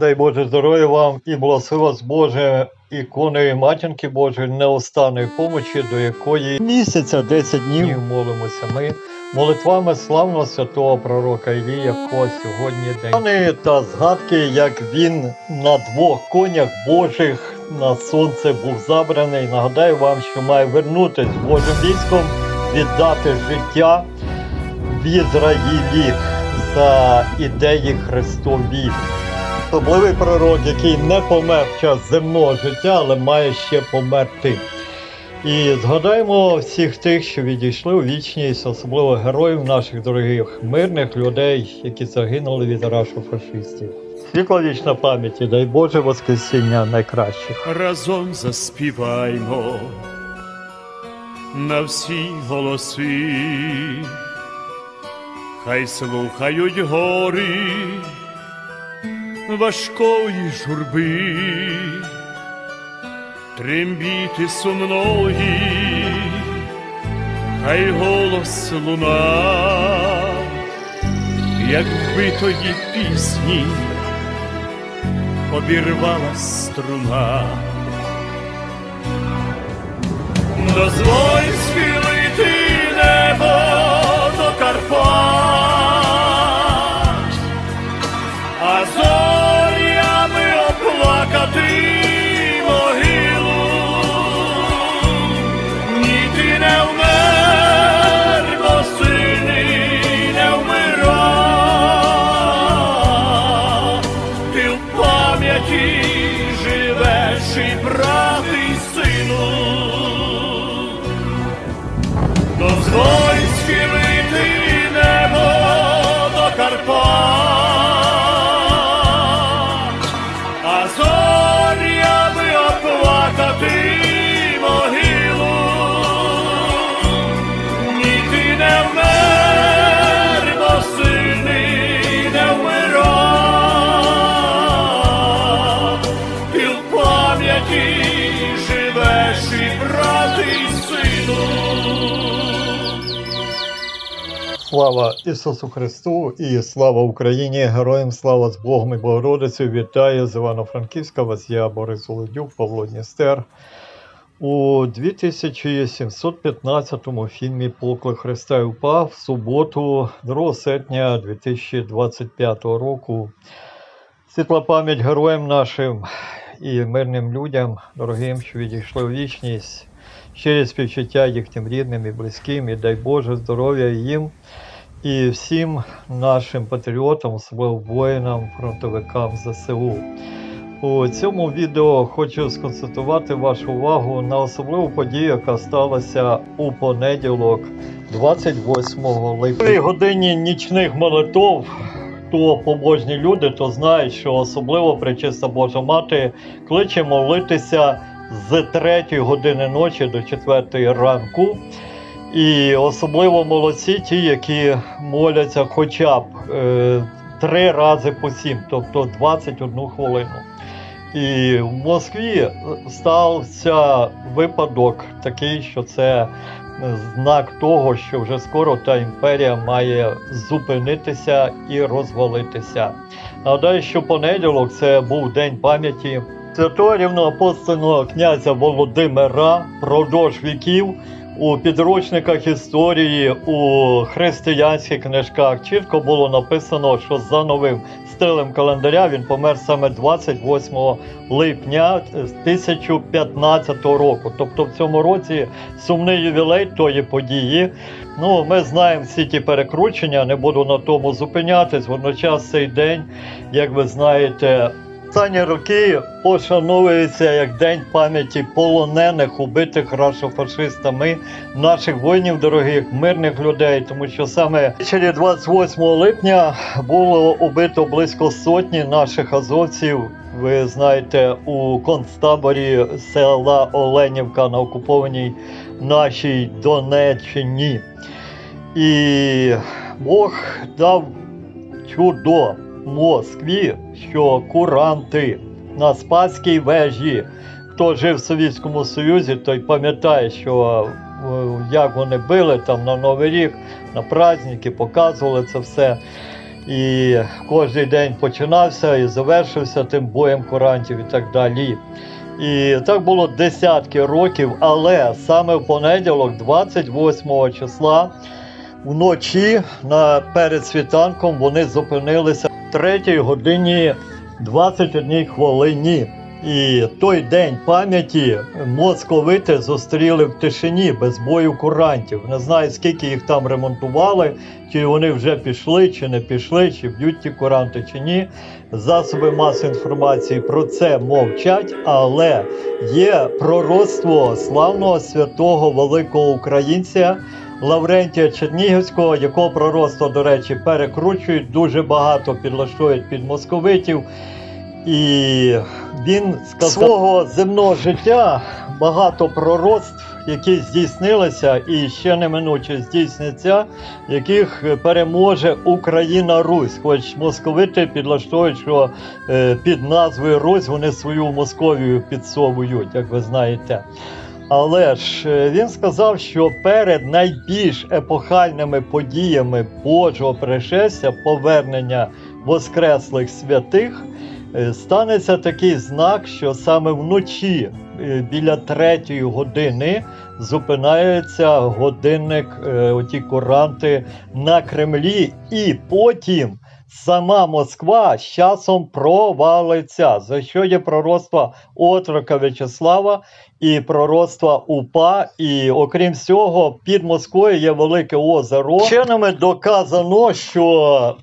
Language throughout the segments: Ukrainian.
Дай Боже здоров'я вам і благослови вас Боже іконою Матінки Божої неостанної помочі, до якої місяця 10 днів молимося ми молитвами славного святого пророка Ілії, якого сьогодні день. Та згадки, як він на двох конях Божих на сонце був забраний. Нагадаю вам, що має вернутись Божим військом, віддати життя в Ізраїлі за ідеї Христові. Особливий пророк, який не помер в час земного життя, але має ще померти. І згадаємо всіх тих, що відійшли у вічність, особливо героїв наших дорогих мирних людей, які загинули від рашу фашистів. Світла вічна пам'яті, дай Боже Воскресіння найкращих. разом заспіваймо на всі голоси, хай слухають гори важкої журби, трембіти сумної, хай голос луна, як вбитої пісні обірвала струна. Дозволь Слава Ісусу Христу і слава Україні! Героям слава з Богом і Богородицею! Вітаю з Івано-Франківська, вас я Борис Володюк, Павло Дністер. У 2715 фільмі Поклик Христа і упав в суботу, 2 серпня 2025 року. Світла пам'ять героям нашим і мирним людям, дорогим, що відійшли у вічність. Щирі співчуття їхнім рідним і близьким, і дай Боже здоров'я їм і всім нашим патріотам, особливо воїнам, фронтовикам ЗСУ. У цьому відео хочу сконцентрувати вашу увагу на особливу подію, яка сталася у понеділок, 28 липня. В годині нічних молитов, хто побожні люди, то знають, що особливо Пречиста Божа Мати кличе молитися з 3 години ночі до 4 ранку. І особливо молодці ті, які моляться хоча б е, три рази по сім, тобто 21 хвилину. І в Москві стався випадок такий, що це знак того, що вже скоро та імперія має зупинитися і розвалитися. Нагадаю, що понеділок це був день пам'яті святого рівноапостольного князя Володимира продовж віків. У підручниках історії у християнських книжках чітко було написано, що за новим стилем календаря він помер саме 28 липня 1015 року. Тобто в цьому році сумний ювілей тої події. Ну, ми знаємо всі ті перекручення, не буду на тому зупинятись. Водночас цей день, як ви знаєте, Останні роки пошановується як День пам'яті полонених, убитих рашофашистами, наших воїнів, дорогих, мирних людей, тому що саме ввечері 28 липня було убито близько сотні наших азовців. Ви знаєте, у концтаборі села Оленівка на окупованій нашій Донеччині. І Бог дав чудо Москві, що куранти на Спаській вежі. Хто жив в Совєтському Союзі, той пам'ятає, що е, як вони били там на Новий рік, на праздники, показували це все. І кожен день починався і завершився тим боєм курантів і так далі. І так було десятки років, але саме в понеділок, 28 числа, вночі на перед світанком вони зупинилися 3 годині 21 хвилині. І той день пам'яті московити зустріли в тишині без бою курантів. Не знаю, скільки їх там ремонтували, чи вони вже пішли, чи не пішли, чи б'ють ті куранти, чи ні. Засоби масової інформації про це мовчать, але є пророцтво славного святого великого українця Лаврентія Чернігівського, якого пророцтво, до речі, перекручують, дуже багато підлаштують під московитів. І він сказав свого земного життя багато пророцтв, які здійснилися і ще неминуче здійсняться, яких переможе Україна Русь. Хоч московити підлаштовують, що е, під назвою Русь вони свою Московію підсовують, як ви знаєте. Але ж е, він сказав, що перед найбільш епохальними подіями Божого пришестя, повернення воскреслих святих, е, станеться такий знак, що саме вночі е, біля третьої години зупинається годинник, оті куранти на Кремлі, і потім сама Москва з часом провалиться. За що є пророцтва отрока В'ячеслава і пророцтва УПА. І окрім цього, під Москвою є велике озеро. Вченими доказано, що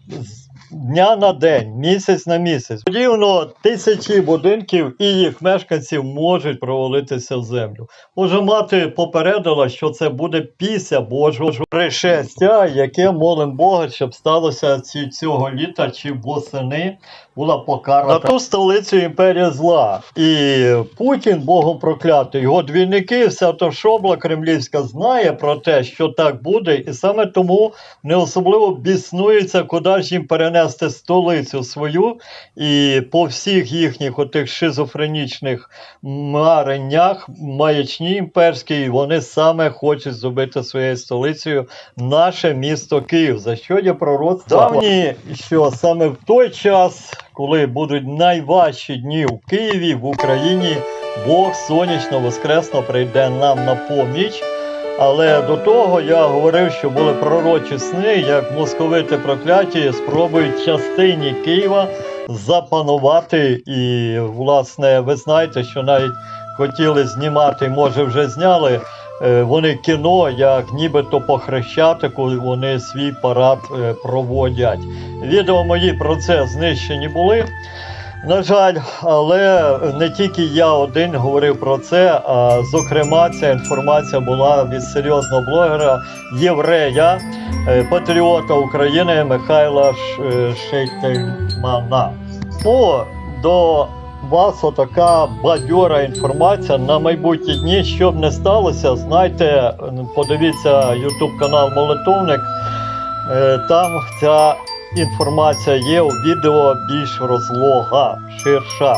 дня на день, місяць на місяць, рівно тисячі будинків і їх мешканців можуть провалитися в землю. Може, мати попередила, що це буде після Божого пришестя, яке молим Бога, щоб сталося цього літа чи восени була покарана на ту столицю імперії зла. І Путін, Богом проклятий, його двійники, вся та шобла кремлівська знає про те, що так буде, і саме тому не особливо біснується, куди ж їм перенести столицю свою, і по всіх їхніх отих шизофренічних мареннях, маячні імперській, вони саме хочуть зробити своєю столицею наше місто Київ. За що є пророцтво давні, що саме в той час, коли будуть найважчі дні в Києві, в Україні, Бог сонячно воскресно прийде нам на поміч. Але до того я говорив, що були пророчі сни, як московити прокляті спробують частині Києва запанувати. І, власне, ви знаєте, що навіть хотіли знімати, може вже зняли. Е, Вони кіно, як нібито по Хрещатику вони свій парад е, проводять. Відео мої про це знищені були. На жаль, але не тільки я один говорив про це, а зокрема, ця інформація була від серйозного блогера, єврея, е, патріота України Михайла Шейтельмана. Ну, до вас отака бадьора інформація на майбутні дні. Що б не сталося, знайте, подивіться YouTube канал Молитовник. Е, Там ця інформація є у відео більш розлога, ширша.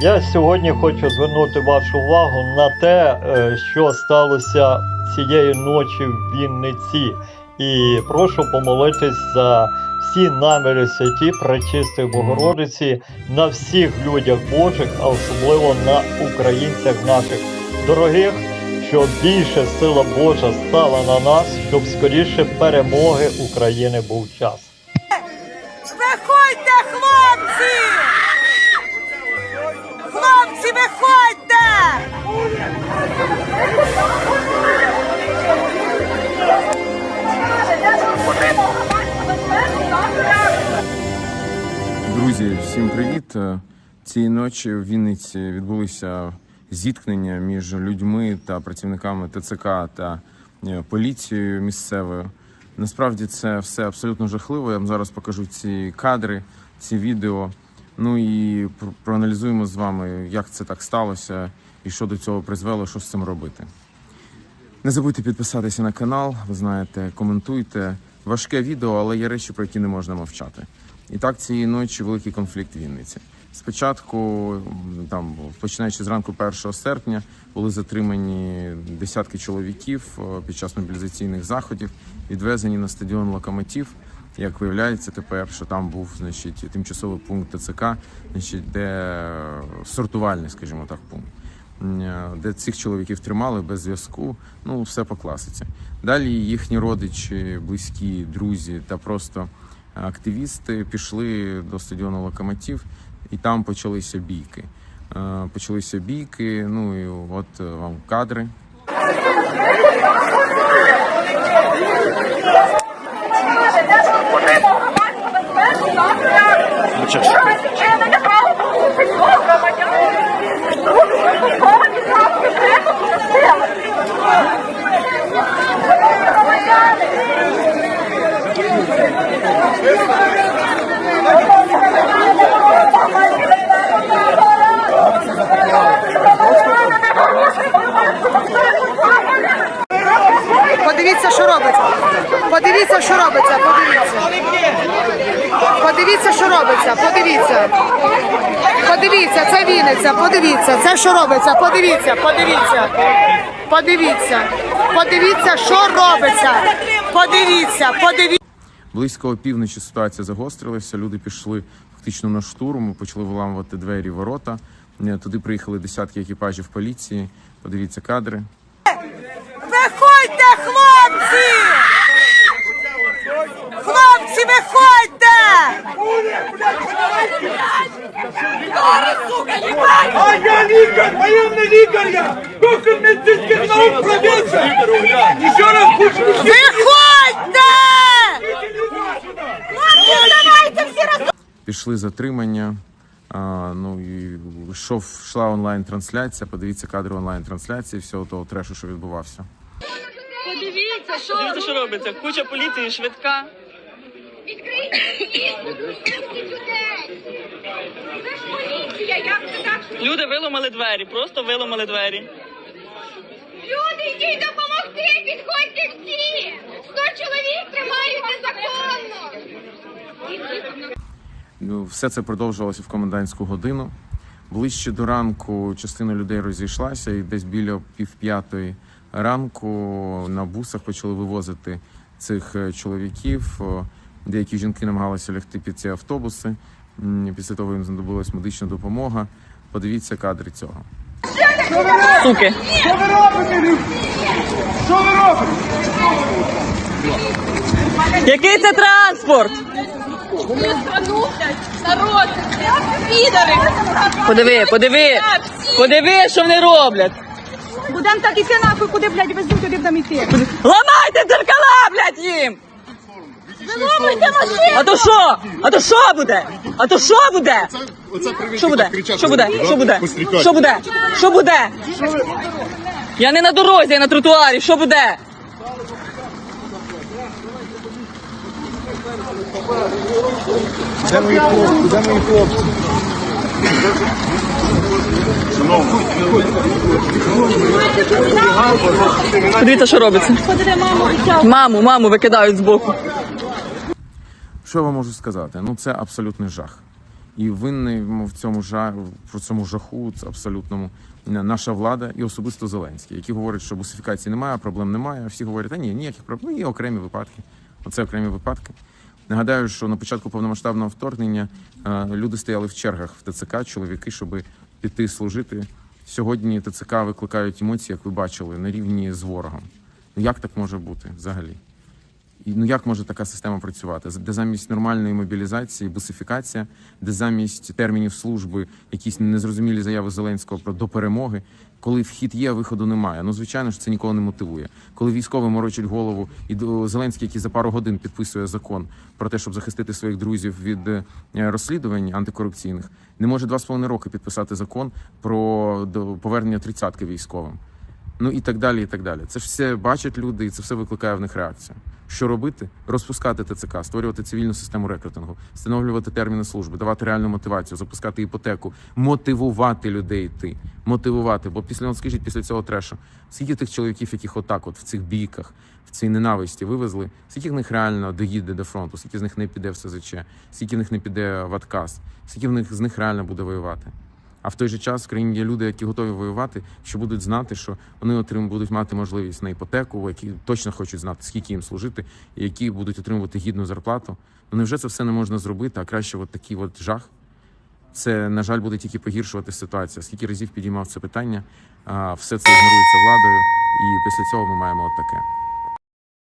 Я сьогодні хочу звернути вашу увагу на те, е, що сталося цієї ночі в Вінниці. І прошу помолитись за всі наміри святі Пречистої Богородиці на всіх людях Божих, а особливо на українцях наших дорогих, щоб більше сила Божа стала на нас, щоб скоріше перемоги України був час. Всім привіт! Е, Цієї ночі в Вінниці відбулися зіткнення між людьми та працівниками ТЦК та е, поліцією місцевою. Насправді це все абсолютно жахливо. Я вам зараз покажу ці кадри, ці відео. Ну і проаналізуємо з вами, як це так сталося і що до цього призвело, що з цим робити. Не забудьте підписатися на канал, ви знаєте, коментуйте. Важке відео, але є речі, про які не можна мовчати. І так цієї ночі великий конфлікт в Вінниці. Спочатку, там починаючи з ранку 1 серпня, були затримані десятки чоловіків е, під час мобілізаційних заходів, відвезені на стадіон Локомотив. Як виявляється тепер, що там був значить, тимчасовий пункт ТЦК, значить, де е, сортувальний, скажімо так, пункт, е, де цих чоловіків тримали без зв'язку, ну все по класиці. Далі їхні родичі, близькі, друзі та просто активісти пішли до стадіону Локомотив, і там почалися бійки. Е, Почалися бійки. Ну і от е, вам кадри. Подивіться, що робиться. Подивіться, що робиться. Подивіться. Подивіться, що робиться. Подивіться. Подивіться, це Вінниця. Подивіться, це що робиться. Подивіться, подивіться. Подивіться. Подивіться, що робиться. Подивіться, подивіться. Близько опівночі ситуація загострилася. Люди пішли фактично на штурм, почали виламувати двері, ворота. Е, Туди приїхали десятки екіпажів поліції. Подивіться кадри. Виходьте, хлопці! Хлопці, виходьте! А я лікар, воєнний лікар я! Доктор медицинських наук провінція! Ще раз хочу Виходьте! Хлопці, давайте всі разом! Пішли затримання. А, ну і йшов, йшла онлайн-трансляція. Подивіться кадри онлайн-трансляції всього того трешу, що відбувався. Подивіться, що Дивіться, що робиться. Куча поліції, швидка. відкрийте людей. Це ж поліція, як це так? Люди виламали двері, просто виламали двері. Люди, йдіть допомогти, підходьте всі. Сто чоловік тримають незаконно. Ну, Все це продовжувалося в комендантську годину. Ближче до ранку частина людей розійшлася, і десь біля півп'ятої ранку на бусах почали вивозити цих е, чоловіків. Деякі жінки намагалися лягти під ці автобуси. Після того їм знадобилась медична допомога. Подивіться кадри цього. Суки. Що ви робите. Що ви робите? Який це транспорт? Подиви, подиви. Подиви, що вони роблять. Будем так іти нахуй, куди, блядь, везуть, туди будемо йти. Ламайте дзеркала, блядь, їм! Виломуйте машину! А то що? А то що буде? А то що буде? Що буде? Що буде? Що буде? Що буде? Що буде? Я не на дорозі, я на тротуарі. Що буде? Подивіться, що робиться. Маму, маму викидають з боку. Що я вам можу сказати? Ну це абсолютний жах. І винний в цьому жа... в цьому жаху, це абсолютному наша влада і особисто Зеленський, які говорять, що бусифікації немає, проблем немає. Всі говорять, а ні, ніяких проблем, є окремі випадки. Оце окремі випадки. Нагадаю, що на початку повномасштабного вторгнення е, люди стояли в чергах в ТЦК, чоловіки, щоб піти служити. Сьогодні ТЦК викликають емоції, як ви бачили, на рівні з ворогом. Як так може бути взагалі? І ну як може така система працювати? Де замість нормальної мобілізації, бусифікація, де замість термінів служби якісь незрозумілі заяви Зеленського про до перемоги, коли вхід є, виходу немає. Ну звичайно ж це нікого не мотивує. Коли військові морочать голову, і Зеленський, який за пару годин підписує закон про те, щоб захистити своїх друзів від е, розслідувань антикорупційних, не може два з половиною роки підписати закон про повернення тридцятки військовим. Ну і так далі, і так далі. Це ж все бачать люди, і це все викликає в них реакцію. Що робити? Розпускати ТЦК, створювати цивільну систему рекрутингу, встановлювати терміни служби, давати реальну мотивацію, запускати іпотеку, мотивувати людей йти, мотивувати. Бо після ну, скажіть, після цього трешу, скільки тих чоловіків, яких отак, от в цих бійках, в цій ненависті вивезли, скільки з них реально доїде до фронту, скільки з них не піде в СЗЧ, скільки з них не піде в отказ, скільки в них з них реально буде воювати. А в той же час в країні є люди, які готові воювати, що будуть знати, що вони отрим будуть мати можливість на іпотеку, які точно хочуть знати, скільки їм служити, і які будуть отримувати гідну зарплату. Ну невже це все не можна зробити? А краще, от такий от жах. Це на жаль буде тільки погіршувати ситуацію. Скільки разів підіймав це питання, все це ігнорується владою, і після цього ми маємо таке.